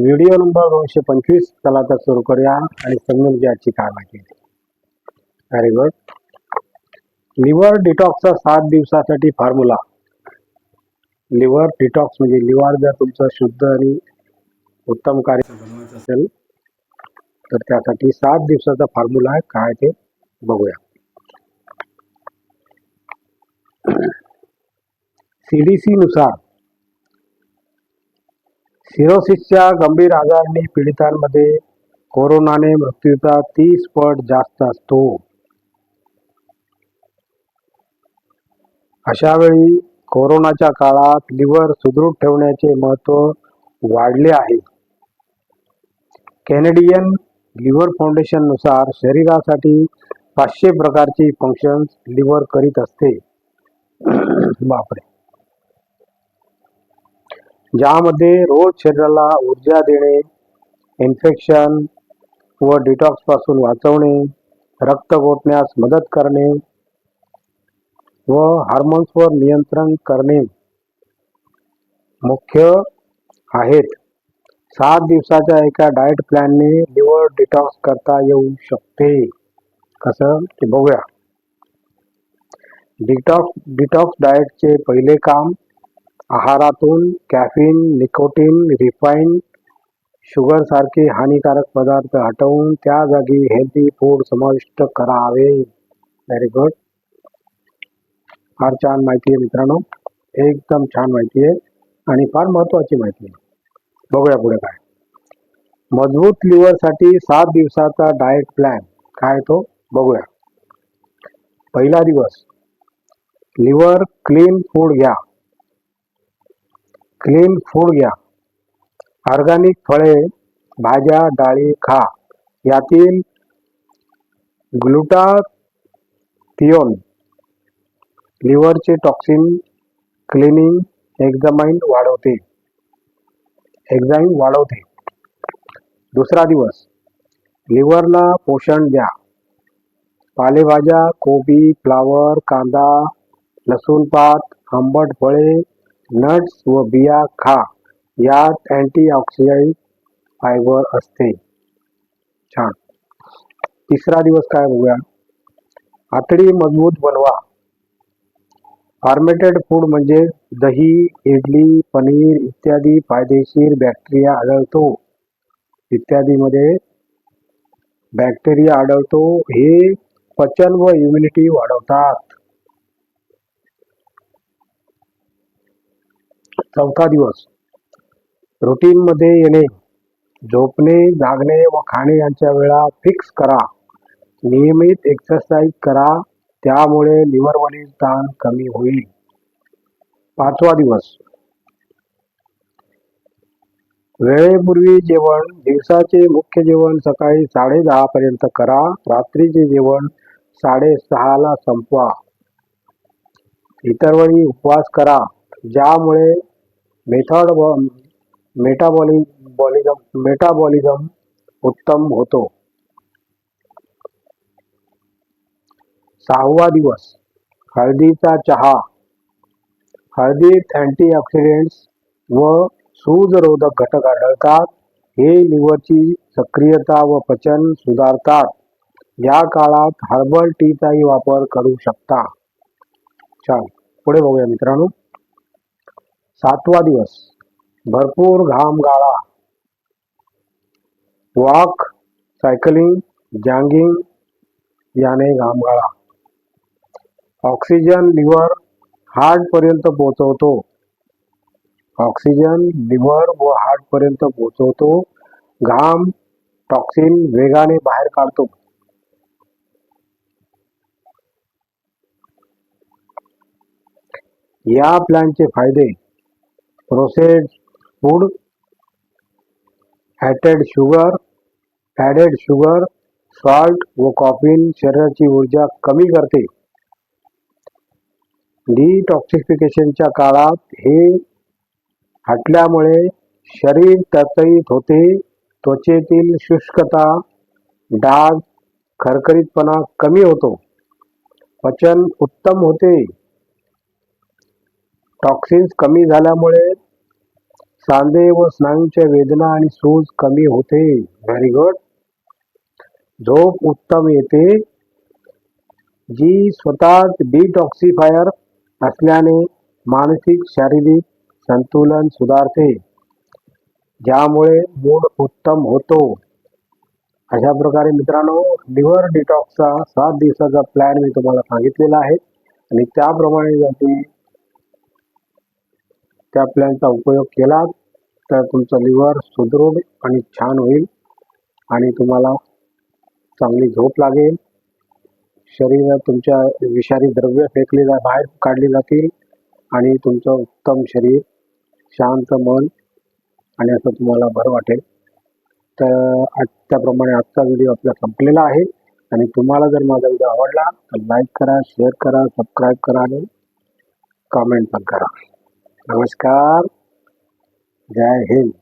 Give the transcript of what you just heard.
Video number दोनशे पंचवीस. चला तर सुरू करूया आणि समजून घ्या आजची काय माहिती व्हेरी गुड लिव्हर डिटॉक्सचा सात दिवसासाठी फॉर्म्युला लिव्हर डिटॉक्स म्हणजे लिव्हर जर तुमचं शुद्ध आणि उत्तम कार्य बनवायचं असेल तर त्यासाठी सात दिवसाचा फॉर्म्युला आहे. काय ते बघूया. सीडीसी नुसार सिरोसिसच्या गंभीर आजारांनी पीडितांमध्ये कोरोनाने मृत्यूचा तीस पट जास्त असतो. अशा वेळी कोरोनाच्या काळात लिव्हर सुदृढ ठेवण्याचे महत्त्व वाढले आहे. कॅनेडियन लिव्हर फाउंडेशननुसार शरीरासाठी पाचशे प्रकारची फंक्शन्स लिव्हर करीत असते. बापरे! ज्यामध्ये रोज शरीराला ऊर्जा देणे इन्फेक्शन व डिटॉक्सपासून वाचवणे रक्त गोठण्यास मदत करणे व हार्मोन्सवर नियंत्रण करणे मुख्य आहेत. सात दिवसाच्या एका डाएट प्लॅनने लिव्हर डिटॉक्स करता येऊ शकते. कसं? ते बघूया. डिटॉक्स डिटॉक्स डाएटचे पहिले काम आहारातून कॅफिन निकोटीन रिफाईन शुगरसारखे हानिकारक पदार्थ हटवून त्या जागी हेल्दी फूड समाविष्ट करावे. व्हेरी गुड फार छान माहिती आहे मित्रांनो. एकदम छान माहिती आहे आणि फार महत्वाची माहिती आहे. बघूया पुढे काय. मजबूत लिव्हरसाठी सात दिवसाचा डाएट प्लॅन काय तो? बघूया. पहिला दिवस. लिव्हर क्लीन फूड घ्या. क्लीन फूड घ्या. ऑर्गॅनिक फळे भाज्या डाळी खा. यातील ग्लुटाथिओन लिव्हरचे टॉक्सिन क्लिनिंग एक्झामाइन वाढवते. एक्झाईन वाढवते. दुसरा दिवस लिव्हरला पोषण द्या. पालेभाज्या कोबी फ्लावर कांदा लसूण पात आंबट फळे नट्स व बिया खा यात अँटीऑक्सिडंट फायबर असते. छान. तिसरा दिवस काय बघूया? आतडी मजबूत बनवा. फार्मेटेड फूड म्हणजे दही इडली पनीर इत्यादी फायदेशीर बॅक्टेरिया आढळतो. इत्यादीमध्ये बॅक्टेरिया आढळतो. हे पचन व इम्युनिटी वाढवतात. चौथा दिवस. रुटीन मध्ये येणे झोपणे जागणे व खाणे यांच्या वेळा फिक्स करा. नियमित एक्सरसाइज करा त्यामुळे लिव्हरवरील ताण कमी होईल. पाचवा दिवस. वेळेपूर्वी जेवण दिवसाचे मुख्य जेवण सकाळी साडे दहा पर्यंत करा रात्रीचे जेवण साडेसहाला संपवा. इतर वेळी उपवास करा ज्यामुळे मेथॉड बॉलिझम मेटाबॉलिझम उत्तम होतो. सहावा दिवस. हळदीचा चहा. हळदीत अँटीऑक्सिडेंट्स व सूजरोधक घटक आढळतात. हे लिव्हरची सक्रियता व पचन सुधारतात. या काळात हर्बल टीचाही वापर करू शकता. छान. पुढे बघूया मित्रांनो. सातवा दिवस. भरपूर घाम गाळा. वॉक सायकलिंग जॅगिंग याने घाम गाळा. ऑक्सिजन लिव्हर हार्टपर्यंत पोहोचवतो. ऑक्सिजन लिव्हर व हार्टपर्यंत पोहोचवतो. घाम टॉक्सिन वेगाने बाहेर काढतो. या प्लॅनचे फायदे processed food added sugar added sugar salt व कॉफीन शरीराची ऊर्जा कमी करते. डिटॉक्सिफिकेशनच्या काळात हे हटल्यामुळे शरीर टचईत होते त्वचेतील शुष्कता डाग खरखरीतपणा कमी होतो. पचन उत्तम होते. टॉक्सिन्स कमी झाल्यामुळे सांधे व स्नायूंच्या वेदना आणि सूज कमी होते. व्हेरी गुड झोप उत्तम येते. जी स्वतः डिटॉक्सिफायर असल्याने मानसिक शारीरिक संतुलन सुधारते. ज्यामुळे मूड उत्तम होतो. अशा प्रकारे मित्रांनो लिव्हर डिटॉक्सचा सात दिवसाचा प्लॅन मी तुम्हाला सांगितलेला आहे. आणि त्याप्रमाणे जर तुम्ही त्या प्लॅनचा उपयोग केला तर तुमचं लिव्हर सुदृढ आणि छान होईल आणि तुम्हाला चांगली झोप लागेल. शरीरात तुमच्या विषारी द्रव्य फेकली जा बाहेर काढली जातील आणि तुमचं उत्तम शरीर शांत मन आणि असं तुम्हाला बरं वाटेल. तर आज त्याप्रमाणे आजचा व्हिडिओ आपला संपलेला आहे. आणि तुम्हाला जर माझा व्हिडिओ आवडला तर लाईक करा शेअर करा सबस्क्राईब करा आणि कमेंट पण करा. नमस्कार. जय हिंद.